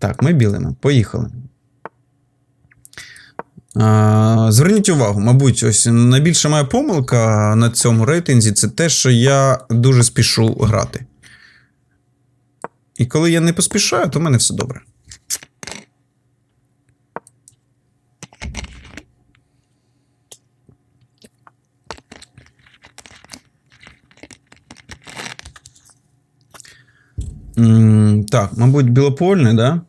Так, ми білимо. Поїхали. Зверніть увагу, мабуть, ось найбільша моя помилка на цьому рейтинзі це те, що я дуже спішу грати. І коли я не поспішаю, то в мене все добре. Так, мабуть, білопольний, да?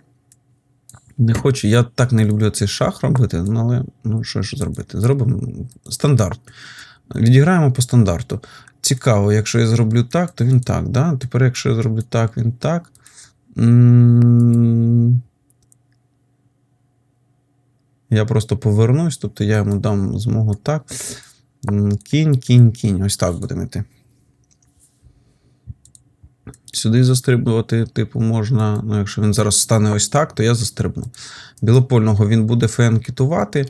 Не хочу. Я так не люблю цей шах робити, але ну що ж зробити? Зробимо стандарт. Відіграємо по стандарту. Цікаво, якщо я зроблю так, то він так. Да? Тепер, якщо я зроблю так, він так. Я просто повернусь, тобто я йому дам змогу так. Кінь, кінь, кінь. Ось так будемо йти. Сюди застрибувати, типу, можна. Ну, якщо він зараз стане ось так, то я застрибну. Білопольного він буде фенкітувати,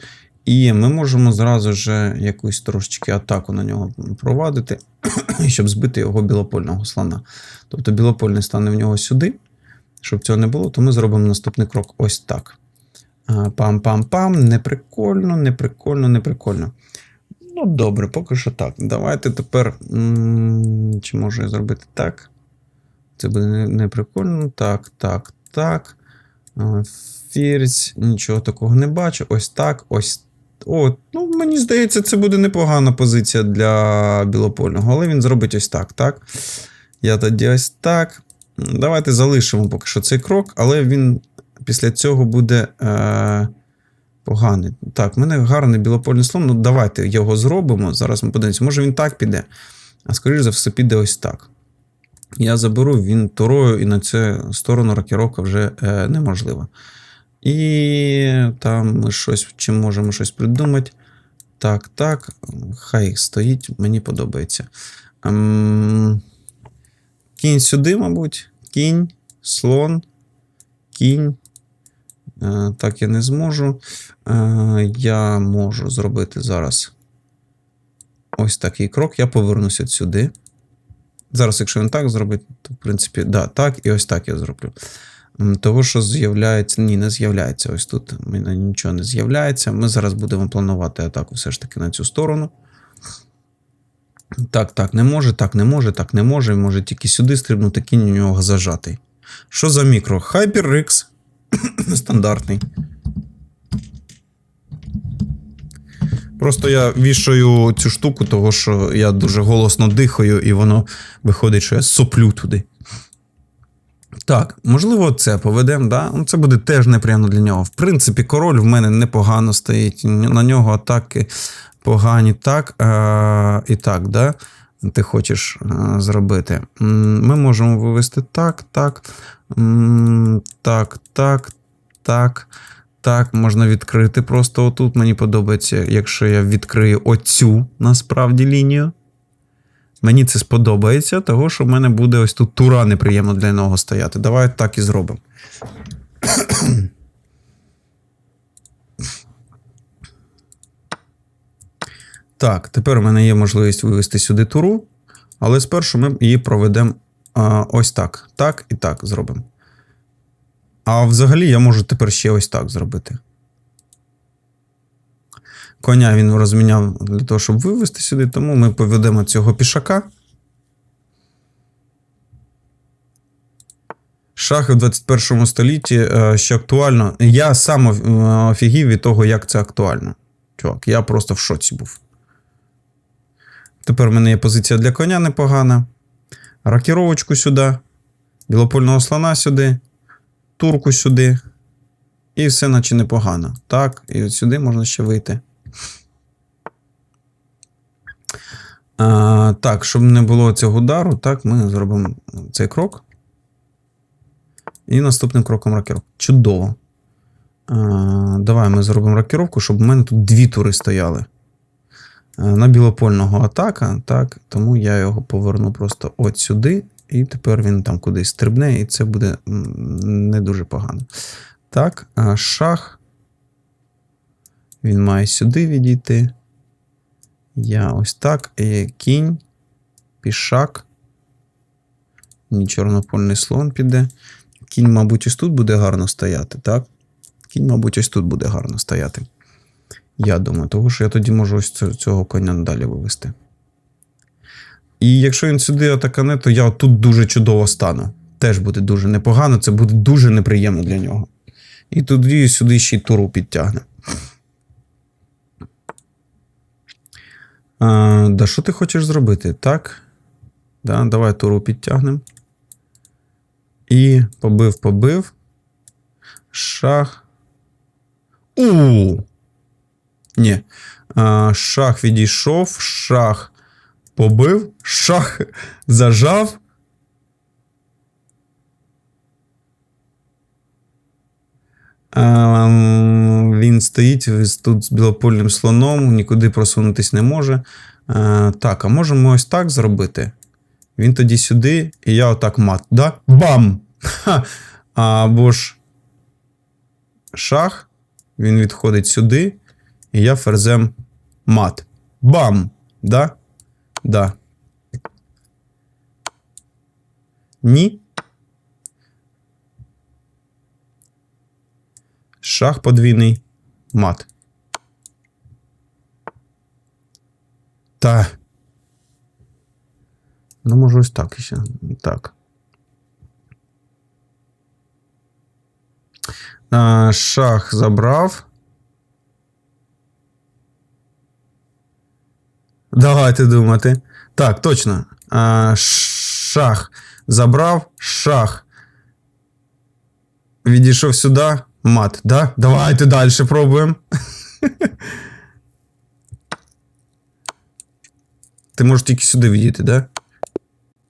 і ми можемо зразу ж якусь трошечки атаку на нього провадити, щоб збити його білопольного слона. Тобто білопольний стане в нього сюди. Щоб цього не було, то ми зробимо наступний крок ось так. Пам-пам-пам. Неприкольно, неприкольно, неприкольно. Ну, добре, поки що так. Давайте тепер. Чи можу я зробити так? Це буде не, прикольно. Так, так, так. А, Фірць, нічого такого не бачу. Ось так, ось. О, ну мені здається, це буде непогана позиція для білопольного, але він зробить ось так, так. Я тоді ось так. Давайте залишимо поки що цей крок, але він після цього буде е, поганий. Так, в мене гарний білопольний слон. Ну, давайте його зробимо. Зараз ми подивимося, може він так піде, а скоріш за все, піде ось так. Я заберу він турою, і на цю сторону рокіровка вже е, неможлива. І там ми щось, чи можемо щось придумати. Так, так, хай стоїть, мені подобається. Ем, кінь сюди, мабуть. Кінь, слон, кінь. Е, так я не зможу. Е, я можу зробити зараз ось такий крок. Я повернуся сюди. Зараз, якщо він так зробить, то в принципі, да, так, і ось так я зроблю. Того, що з'являється, ні, не з'являється. Ось тут в мене нічого не з'являється. Ми зараз будемо планувати атаку все ж таки на цю сторону. Так, так, не може, так, не може, так, не може. Може тільки сюди стрибнути, кінь у нього зажатий. Що за мікро? HyperX. Стандартний. Просто я вішаю цю штуку, того що я дуже голосно дихаю, і воно виходить, що я соплю туди. Так, можливо, це поведемо, да? Ну, Це буде теж неприємно для нього. В принципі, король в мене непогано стоїть. На нього атаки погані. Так, е- і так, да? Ти хочеш е- зробити. Ми можемо вивести так, так. Так, так, так. Так, можна відкрити просто отут. Мені подобається, якщо я відкрию оцю насправді лінію. Мені це сподобається, того що в мене буде ось тут тура неприємно для нього стояти. Давай так і зробимо. Так, тепер у мене є можливість вивести сюди туру, але спершу ми її проведемо ось так. Так і так зробимо. А взагалі я можу тепер ще ось так зробити. Коня він розміняв для того, щоб вивести сюди, тому ми поведемо цього пішака. Шахи в 21 столітті е, ще актуально. Я сам е, офігів від того, як це актуально. Чувак, я просто в шоці був. Тепер в мене є позиція для коня непогана. Рокіровочку сюди, білопольного слона сюди, турку сюди. І все, наче непогано. Так, і от сюди можна ще вийти. А, так, щоб не було цього удару, так, ми зробимо цей крок. І наступним кроком рокіровку. Чудово. А, давай ми зробимо рокіровку, щоб в мене тут дві тури стояли. На білопольного атака, так, тому я його поверну просто от сюди, і тепер він там кудись стрибне, і це буде не дуже погано. Так, шах. Він має сюди відійти. Я ось так. І кінь, пішак. Ні, чорнопольний слон піде. Кінь, мабуть, ось тут буде гарно стояти, так? Кінь, мабуть, ось тут буде гарно стояти. Я думаю, тому що я тоді можу ось цього коня далі вивести. І якщо він сюди атакане, то я тут дуже чудово стану. Теж буде дуже непогано, це буде дуже неприємно для нього. І тоді сюди ще й туру підтягне. А, да що ти хочеш зробити? Так? Да, давай туру підтягнемо. І побив, побив. Шах. У. Ні. А, шах відійшов, шах побив, шах зажав. А, він стоїть тут з білопольним слоном, нікуди просунутись не може. А, так, а можемо ось так зробити. Він тоді сюди, і я отак мат. Да? Бам! Ха! Або ж шах, він відходить сюди, і я ферзем мат. Бам! Да? Да. Ні. Шах подвійний. Мат. Та. Ну, може, ось так ще. Так. А, шах забрав. Давайте думати. Так, точно. А, шах забрав, шах. Відійшов сюди. Мат, да? Давайте далі пробуємо. Ти можеш тільки сюди відійти, да?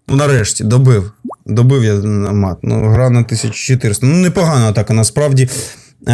Ну, нарешті, добив. Добив я мат. Ну, гра на 1400. Ну, непогана атака. Насправді,